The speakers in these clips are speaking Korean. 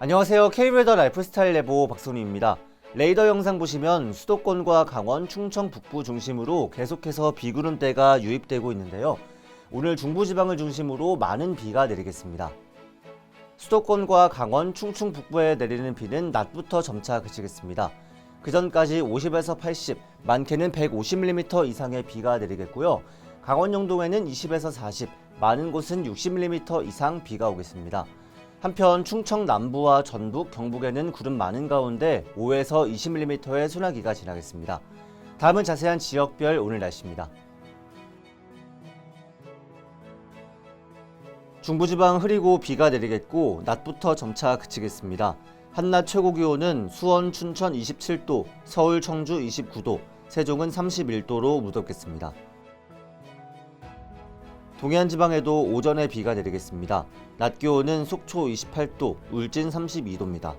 안녕하세요. K웨더 라이프스타일 레보 박선우입니다. 레이더 영상 보시면 수도권과 강원, 충청 북부 중심으로 계속해서 비구름대가 유입되고 있는데요. 오늘 중부지방을 중심으로 많은 비가 내리겠습니다. 수도권과 강원, 충청 북부에 내리는 비는 낮부터 점차 그치겠습니다. 그 전까지 50에서 80, 많게는 150mm 이상의 비가 내리겠고요. 강원 영동에는 20에서 40, 많은 곳은 60mm 이상 비가 오겠습니다. 한편 충청 남부와 전북, 경북에는 구름 많은 가운데 5에서 20mm의 소나기가 지나겠습니다. 다음은 자세한 지역별 오늘 날씨입니다. 중부지방 흐리고 비가 내리겠고 낮부터 점차 그치겠습니다. 한낮 최고 기온은 수원, 춘천 27도, 서울, 청주 29도, 세종은 31도로 무덥겠습니다. 동해안 지방에도 오전에 비가 내리겠습니다. 낮 기온은 속초 28도, 울진 32도입니다.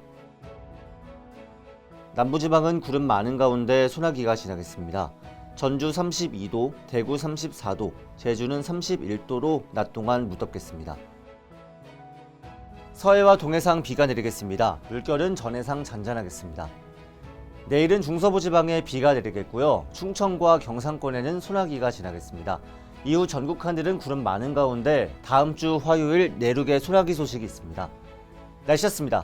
남부지방은 구름 많은 가운데 소나기가 지나겠습니다. 전주 32도, 대구 34도, 제주는 31도로 낮 동안 무덥겠습니다. 서해와 동해상 비가 내리겠습니다. 물결은 전해상 잔잔하겠습니다. 내일은 중서부 지방에 비가 내리겠고요. 충청과 경상권에는 소나기가 지나겠습니다. 이후 전국 하늘은 구름 많은 가운데 다음 주 화요일 내륙에 소나기 소식이 있습니다. 날씨였습니다.